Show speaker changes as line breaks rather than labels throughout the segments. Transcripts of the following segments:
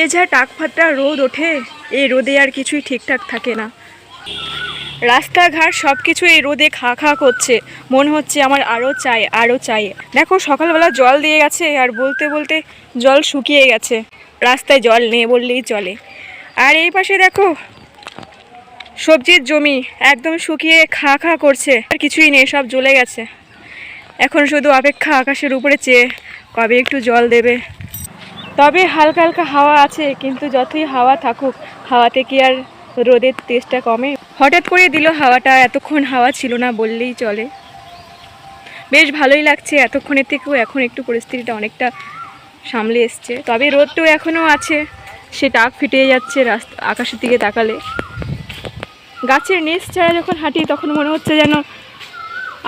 এ যা টাকফাটা রোদ ওঠে এই রোদে আর কিছুই ঠিকঠাক থাকে না। রাস্তাঘাট সব কিছু এই রোদে খা খা করছে। মনে হচ্ছে আমার আরও চাই আরও চাই। দেখো, সকালবেলা জল দিয়ে গেছে আর বলতে বলতে জল শুকিয়ে গেছে। রাস্তায় জল নেই বললেই চলে। আর এই পাশে দেখো, সবজির জমি একদম শুকিয়ে খা খা করছে। আর কিছুই নেই, সব জ্বলে গেছে। এখন শুধু অপেক্ষা আকাশের উপরে চেয়ে, কবে একটু জল দেবে। তবে হালকা হালকা হাওয়া আছে, কিন্তু যতই হাওয়া থাকুক, হাওয়াতে কি আর রোদের তেজটা কমে? হঠাৎ করে দিল হাওয়াটা, এতক্ষণ হাওয়া ছিল না বললেই চলে। বেশ ভালোই লাগছে, এতক্ষণের থেকেও এখন একটু পরিস্থিতিটা অনেকটা সামলে এসছে। তবে রোদটাও এখনও আছে, সে টাক ফিটে যাচ্ছে রাস্তা, আকাশের দিকে তাকালে। গাছের নিচ ছাড়া যখন হাঁটি, তখন মনে হচ্ছে যেন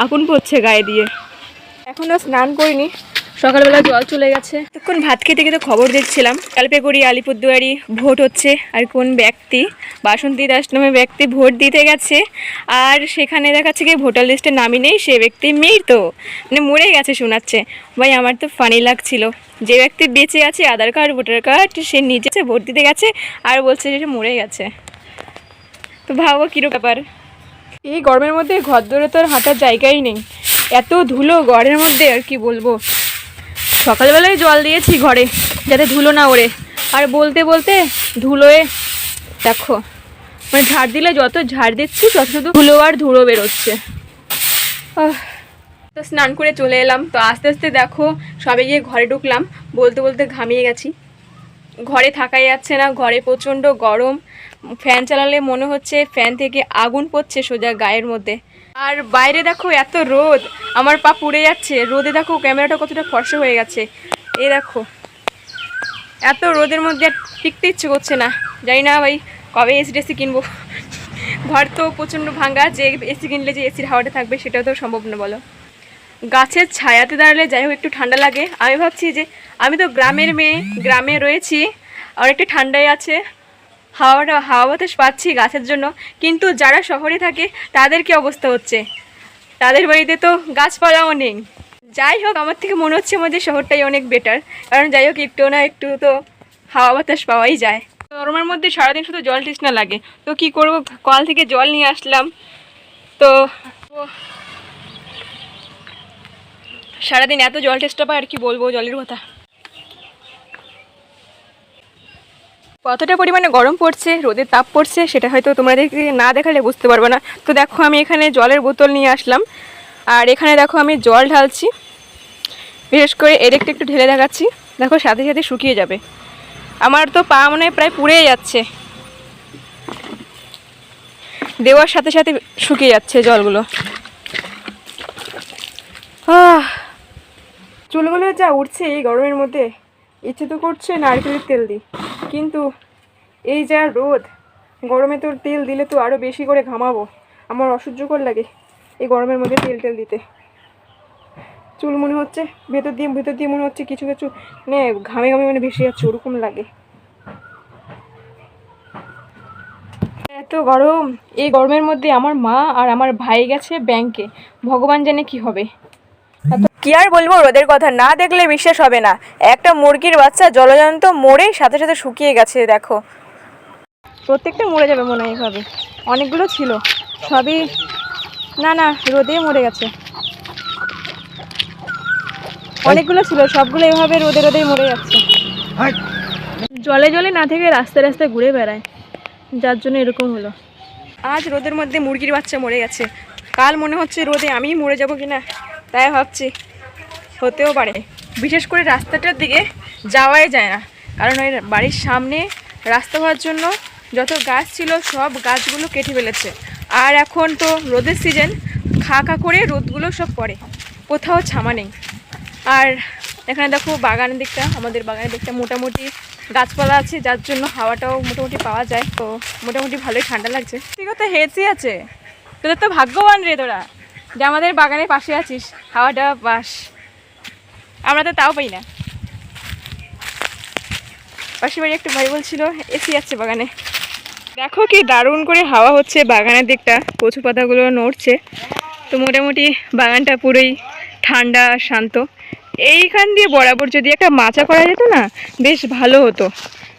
আগুন পড়ছে গায়ে দিয়ে। এখনও স্নান করিনি সকালবেলা জল চলে গেছে। তখন ভাত খেতে খেতে খবর দেখছিলাম। জলপাইগুড়ি আলিপুরদুয়ারি ভোট হচ্ছে আর কোন ব্যক্তি? বাসন্তী দাস নামে ব্যক্তি ভোট দিতে গেছে। আর সেখানে দেখাচ্ছে কি ভোটার লিস্টে নামই নেই, সে ব্যক্তি মৃত। মানে মরে গেছে শোনাচ্ছে। ভাই, আমার তো ফানি লাগছিল। যে ব্যক্তি বেঁচে আছে, আধার কার্ড, ভোটার কার্ড, সে নিজে ভোট দিতে গেছে আর বলছে যে সে মরে গেছে। তো ভাবো কীরকম ব্যাপার। এই গরমের মধ্যে ঘর দৌড়ে তো আর হাঁটার জায়গাই নেই। এত ধুলো ঘরের মধ্যে আর কি বলব? সকালবেলায় জল দিয়েছি ঘরে, যাতে ধুলো না ওড়ে। আর বলতে বলতে ধুলোয়, দেখো মানে ঝাড় দিলে যত ঝাড় দিচ্ছি, তত শুধু ধুলো আর ধুলো বেরোচ্ছে। তো স্নান করে চলে এলাম। তো আস্তে আস্তে দেখো, সবে গিয়ে ঘরে ঢুকলাম। বলতে বলতে ঘামিয়ে গেছি। ঘরে থাকাই যাচ্ছে না, ঘরে প্রচণ্ড গরম। ফ্যান চালালে মনে হচ্ছে ফ্যান থেকে আগুন পড়ছে সোজা গায়ের মধ্যে। আর বাইরে দেখো এত রোদ। আমার পা পুড়ে যাচ্ছে। রোদে দেখো ক্যামেরাটা কতটা ফর্সা হয়ে গেছে। এই দেখো, এত রোদের মধ্যে টিকতে ইচ্ছে করছে না। জানি না ভাই কবে এসি টেসি কিনবো। ঘর তো প্রচণ্ড ভাঙ্গা, যে এসি কিনলে যে এসির হাওয়াটা থাকবে সেটাও তো সম্ভব না বলো। গাছের ছায়াতে দাঁড়ালে যাই হোক একটু ঠান্ডা লাগে। আমি ভাবছি যে, আমি তো গ্রামের মেয়ে, গ্রামে রয়েছি, আর একটু ঠান্ডাই আছে। হাওয়াটা, হাওয়া বাতাস পাচ্ছি গাছের জন্য, কিন্তু যারা শহরে থাকে, তাদের কি অবস্থা হচ্ছে? তাদের বাড়িতে তো গাছপালাও নেই। যাই হোক, আমার থেকে মনে হচ্ছে আমাদের শহরটাই অনেক বেটার কারণ যাই হোক, একটু না একটু তো হাওয়া বাতাস পাওয়াই যায়। গরমের মধ্যে সারাদিন শুধু জল তৃষ্ণা লাগে। তো কি করব? কল থেকে জল নিয়ে আসলাম। তো সারাদিন এত জল টেস্টটা পায়, আর কি বলব জলের কথা? কতটা পরিমাণে গরম পড়ছে, রোদের তাপ পড়ছে, সেটা হয়তো তোমাদেরকে না দেখালে বুঝতে পারবে না। তো দেখো আমি এখানে জলের বোতল নিয়ে আসলাম। আর এখানে দেখো আমি জল ঢালছি। বিশেষ করে এর একটু ঢেলে দেখাচ্ছি। দেখো সাথে সাথে শুকিয়ে যাবে। আমার তো পা মনে প্রায় পুড়েই যাচ্ছে। দেওয়ার সাথে সাথে শুকিয়ে যাচ্ছে জলগুলো। চুলগুলো যা উঠছে এই গরমের মধ্যে, ইচ্ছে তো করছে নারকেলের তেল দিই। কিন্তু এই যা রোদ, গরমে তোর তেল দিলে তো আরও বেশি করে ঘামাবো। আমার অসহ্যকর লাগে এই গরমের মধ্যে তেল টেল দিতে। চুল মনে হচ্ছে, ভেতর দিয়ে ভেতর দিয়ে মনে হচ্ছে কিছু কিছু মানে ঘামে ঘামে মানে ভেসে যাচ্ছে, ওরকম লাগে। এত গরম, এই গরমের মধ্যে আমার মা আর আমার ভাই গেছে ব্যাংকে ভগবান জানে কি হবে। কি আর বলব, রোদের কথা না দেখলে বিশ্বাস হবে না। একটা মুরগির বাচ্চা জলজন্ত মরে সাথে সাথে শুকিয়ে গেছে, দেখো। প্রত্যেকটা মরে যাবে মনে হয় অনেকগুলো ছিল। সবই না না, রোদে মরে গেছে। অনেকগুলো ছিল, সবগুলো এভাবে রোদে রোদেই মরে যাচ্ছে। জলে জলে না থেকে রাস্তায় রাস্তায় ঘুরে বেড়ায়। যার জন্য এরকম হলো। আজ রোদের মধ্যে মুরগির বাচ্চা মরে গেছে। কাল মনে হচ্ছে রোদে আমিই মরে যাব কিনা? তাই ভাবছি, হতেও পারে। বিশেষ করে রাস্তাটার দিকে যাওয়াই যায় না। কারণ ওই বাড়ির সামনে রাস্তা হওয়ার জন্য যত গাছ ছিল সব গাছগুলো কেটে ফেলেছে। আর এখন তো রোদের সিজন খা খা করে রোদগুলো সব পড়ে। কোথাও ছামা নেই। আর এখানে দেখো বাগানের দিকটা, আমাদের বাগানের দিকটা মোটামুটি গাছপালা আছে, যার জন্য হাওয়াটাও মোটামুটি পাওয়া যায়। তো মোটামুটি ভালোই ঠান্ডা লাগছে। ঠিক তো হেঁচি আছে। তোদের তো ভাগ্যবান রে তোরা। যে আমাদের বাগানের পাশে আছিস হাওয়া হাওয়াটা বাস। আমরা তো তাও পাই না। পাশে বাড়ি একটা ভাই বলছিল এসি আছে বাগানে। দেখো কি দারুণ করে হাওয়া হচ্ছে বাগানের দিকটা, কচু পাতাগুলো নড়ছে। তো মোটামুটি বাগানটা পুরোই ঠান্ডা আর শান্ত। এইখান দিয়ে বরাবর যদি একটা মাচা করা যেত না, বেশ ভালো হতো।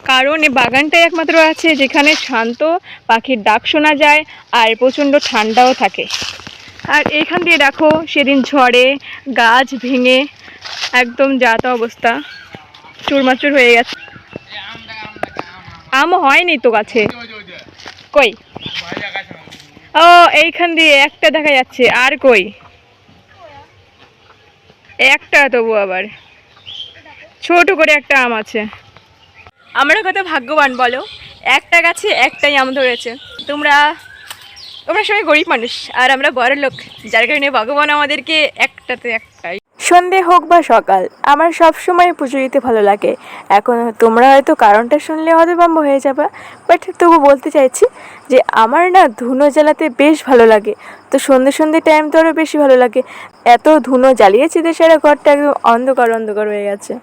কারণ এই বাগানটাই একমাত্র আছে যেখানে শান্ত পাখির ডাক শোনা যায় আর প্রচণ্ড ঠান্ডাও থাকে। আর এখান দিয়ে দেখো সেদিন ঝড়ে গাছ ভেঙে একদম যাতা অবস্থা। চুরমাচুর হয়ে গেছে। আম হয়নি তো গাছে। কই? ও, এইখান দিয়ে একটা দেখা যাচ্ছে, আর কই? একটা তবু আবার। ছোট করে একটা আম আছে। আমরা কত ভাগ্যবান বলো, একটা গাছে একটাই আম ধরেছে। তোমরা তোমরা সবাই গরিব মানুষ, আর আমরা বড় লোক, যার কারণে ভগবান আমাদেরকে একটাতে একটাই। সন্ধে হোক বা সকাল, আমার সব সময় পুজো দিতে ভালো লাগে। এখন তোমরা হয়তো কারণটা শুনলে হতভম্ব হয়ে যাবে বাট তবু বলতে চাইছি যে আমার না ধুনো জ্বালাতে বেশ ভালো লাগে। তো সন্ধে সন্ধে টাইম তো আরও বেশি ভালো লাগে। এত ধুনো জ্বালিয়েছি যে দেশের ঘরটা একদম অন্ধকার অন্ধকার হয়ে গেছে।